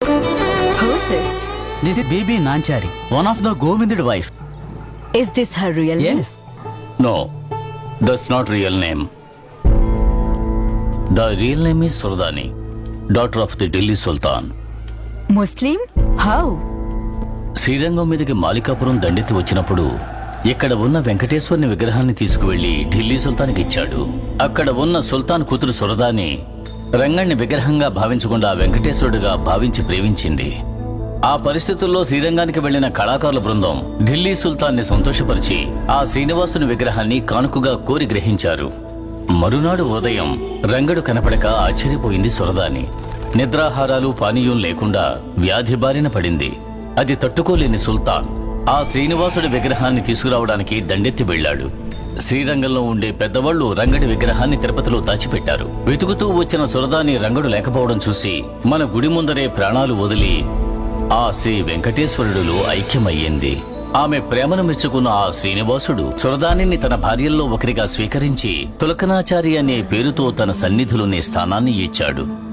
Who's this? This is Bibi Nanchari, one of the Govindud wife. Is this her real name? Yes. No, that's not real name. The real name is Surdani, daughter of the Delhi Sultan. Muslim? How? Srirangam మీదకి మాలికాపురం దండెత్తి వచ్చినప్పుడు ఇక్కడ ఉన్న వెంకటేశ్వరుని విగ్రహాన్ని తీసుకువెళ్ళి ఢిల్లీ సుల్తాన్కి ఇచ్చాడు అక్కడ ఉన్న సుల్తాన్ కూతురు సురదాని రంగణ్ణి విగ్రహంగా భావించకుండా వెంకటేశ్వరుడిగా భావించి ప్రేమించింది. ఆ పరిస్థితుల్లో శ్రీరంగానికి వెళ్ళిన కళాకారుల బృందం ఢిల్లీ సుల్తాన్ని సంతోషపరిచి ఆ శ్రీనివాసుని విగ్రహాన్ని కానుకగా కోరి గ్రహించారు. మరునాడు ఉదయం రంగడు కనపడక ఆశ్చర్యపోయింది సురదాని. నిద్రాహారాలు పానీయం లేకుండా వ్యాధి బారిన పడింది. అది తట్టుకోలేని సుల్తాన్. ఆ శ్రీనివాసుడి విగ్రహాన్ని తీసుకురావడానికి దండెత్తి వెళ్ళాడు. శ్రీరంగంలో ఉండే పెద్దవాళ్ళు రంగడి విగ్రహాన్ని తిరుపతిలో దాచిపెట్టారు. వెతుకుతూ వచ్చిన సురదాని రంగడు లేకపోవడం చూసి మన గుడి ముందరే ప్రాణాలు వదిలి ఆ శ్రీ వెంకటేశ్వరుడులో ఐక్యమయ్యింది. ఆమె ప్రేమను మెచ్చుకున్న ఆ శ్రీనివాసుడు సురదానిని తన భార్యల్లో ఒకరిగా స్వీకరించి తులకనాచారి అనే పేరుతో తన సన్నిధులునే స్థానాన్ని ఇచ్చాడు.